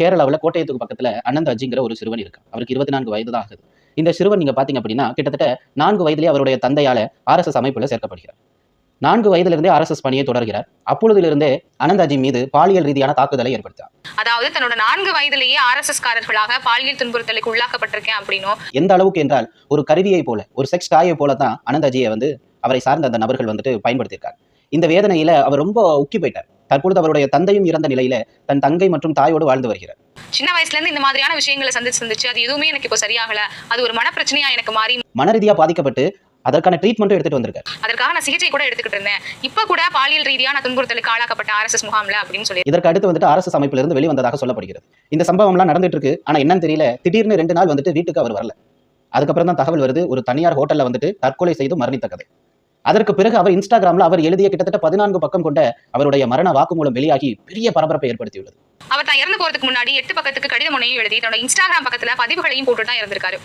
கேரளாவில் கோட்டயத்துக்கு பக்கத்துல அனந்த் அஜிங்கிற ஒரு சிறுவன் இருக்கு? அவருக்கு இருபத்தி நான்கு வயது தான் ஆகுது. இந்த சிறுவன் நீங்க பாத்தீங்க அப்படின்னா கிட்டத்தட்ட நான்கு வயதிலே அவருடைய தந்தையால ஆர்எஸ்எஸ் அமைப்புல சேர்க்கப்படுகிறார். நான்கு வயதிலிருந்தே ஆர்எஸ்எஸ் பணியை தொடர்கிறார். அப்பொழுதிலிருந்தே அனந்த் அஜி மீது பாலியல் ரீதியான தாக்குதலை ஏற்படுத்தார் அதாவது தன்னோட நான்கு வயதிலேயே ஆர்எஸ்எஸ் காரர்களாக பாலியல் துன்புறுத்தலுக்கு உள்ளாக்கப்பட்டிருக்கேன் அப்படின்னும் எந்த அளவுக்கு என்றால் ஒரு கருவியை போல ஒரு செக்ஸ் டாயை போல தான் அனந்த் அஜியை வந்து அவரை சார்ந்த அந்த நபர்கள் வந்துட்டு பயன்படுத்தியிருக்காங்க. இந்த வேதனையில அவர் ரொம்ப உக்கி போயிட்டார். தற்பொழுது அவருடைய தந்தையும் இறந்த நிலையில தன் தங்கை மற்றும் தாயோடு வாழ்ந்து வருகிறார். சின்ன வயசுல இருந்து இந்த மாதிரியான விஷயங்களை சந்திச்சு சந்திச்சு அது எதுவுமே எனக்கு இப்போ சரியாகல. அது ஒரு மனப்பிரச்சனையா எனக்கு மாறி மனரீதியா பாதிக்கப்பட்டு அதற்கான ட்ரீட்மெண்ட்டும் எடுத்துட்டு வந்திருக்காரு. அதற்காக நான் சிகிச்சை கூட எடுத்துக்கிட்டு இருந்தேன். இப்ப கூட பாலியல் ரீதியான துன்புறுத்தலுக்கு ஆளாக்கப்பட்ட ஆர்எஸ்எஸ் முகாம்ல அப்படின்னு சொல்லி. இதற்கு அடுத்து வந்துட்டு அரசு அமைப்பிலிருந்து இருந்து வெளிவந்ததாக சொல்லப்படுகிறது. இந்த சம்பவம்லாம் நடந்துட்டு இருக்கு. ஆனா என்னன்னு தெரியல. திடீர்னு ரெண்டு நாள் வந்துட்டு வீட்டுக்கு அவர் வரல. அதுக்கப்புறம் தான் தகவல் வருது. ஒரு தனியார் ஹோட்டல்ல வந்துட்டு தற்கொலை செய்து மரணித்த கதை. அதற்கு பிறகு அவர் இன்ஸ்டாகிராம்ல அவர் எழுதிய கிட்டத்தட்ட பதினான்கு பக்கம் கொண்ட அவருடைய மரண வாக்குமூலம் வெளியாகி பெரிய பரபரப்பை ஏற்படுத்தியுள்ளது. அவர் தான் இறந்து போறதுக்கு முன்னாடி எட்டு பக்கத்துக்கு கடிதம் ஒன்றையும் எழுதி தன்னோட இன்ஸ்டாகிராம் பக்கத்துல பதிவுகளையும் போட்டு தான் இறந்திருக்காரு.